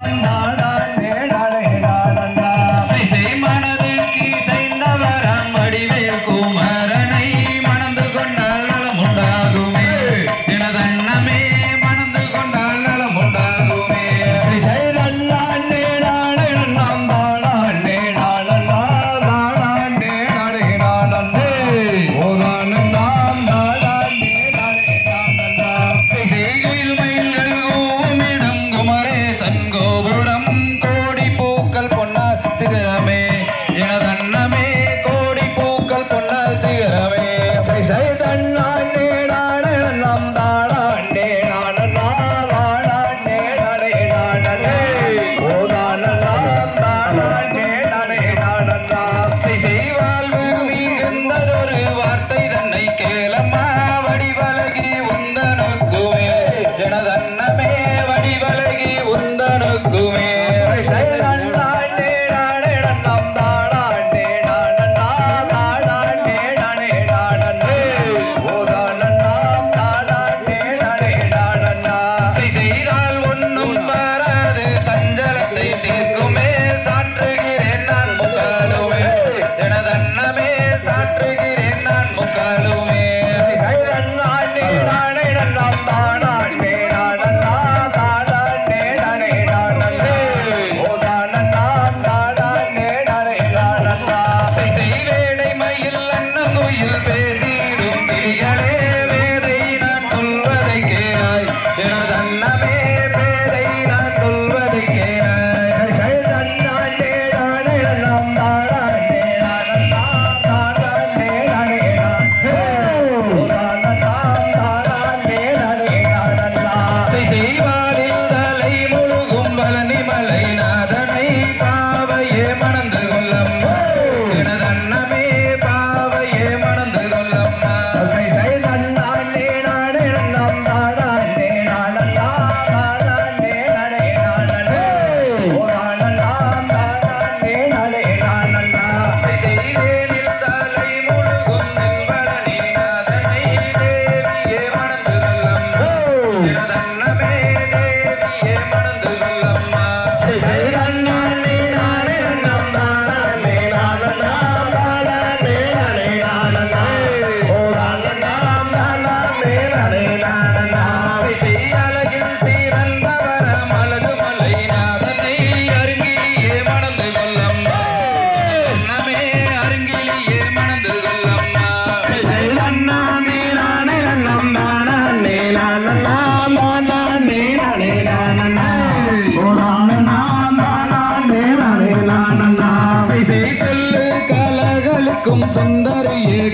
Yeah. Hare செய்தி சொல்லு கலகளுக்கும் சுந்தரியே